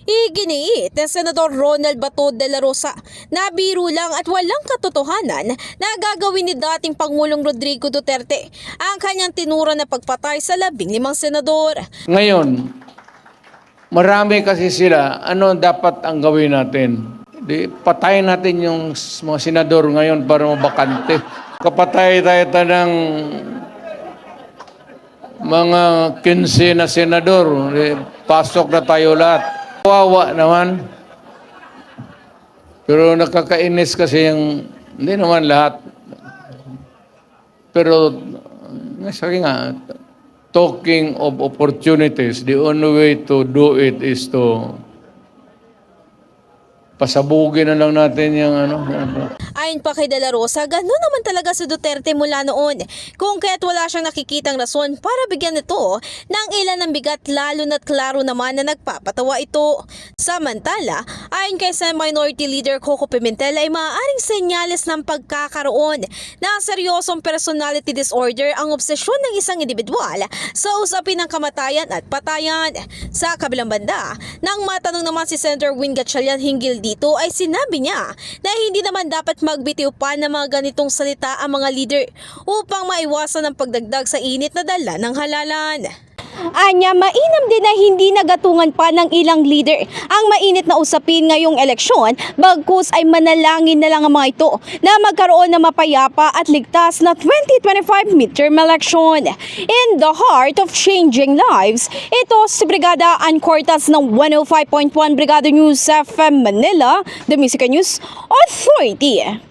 Iginiit ni Senador Ronald Bato de la Rosa na biro lang at walang katotohanan na gagawin ni dating Pangulong Rodrigo Duterte ang kanyang tinura na pagpatay sa labing limang senador. Ngayon, marami kasi sila, ano dapat ang gawin natin? Di, patayin natin yung mga senador ngayon para mabakante. Kapatay tayo ta ng mga 15 na senador. Di, pasok na tayo lahat. Kawawa naman. Pero nakakainis kasi yung, hindi naman lahat. Pero, uh, sabi nga, talking of opportunities, the only way to do it is to pasabugin na lang natin yung ano. ano. Ayon pa kay De La Rosa, gano'n naman talaga si Duterte mula noon. Kung kaya't wala siyang nakikitang rason para bigyan ito ng ilan ng bigat lalo na't klaro naman na nagpapatawa ito. Samantala, ayon kay Senate Minority Leader Coco Pimentel ay maaaring senyales ng pagkakaroon ng seryosong personality disorder ang obsesyon ng isang individual sa usapin ng kamatayan at patayan. Sa kabilang banda, nang matanong naman si Senator Win Gatchalian hinggil dito ay sinabi niya na hindi naman dapat magbitiw pa ng mga ganitong salita ang mga leader upang maiwasan ang pagdagdag sa init na dala ng halalan. Anya, mainam din na hindi nagatungan pa ng ilang leader ang mainit na usapin ngayong eleksyon bagkus ay manalangin na lang ang mga ito na magkaroon ng mapayapa at ligtas na 2025 midterm election. In the heart of changing lives, ito si Brigada Ann Cortas ng 105.1 Brigada News FM Manila, The Music News Authority.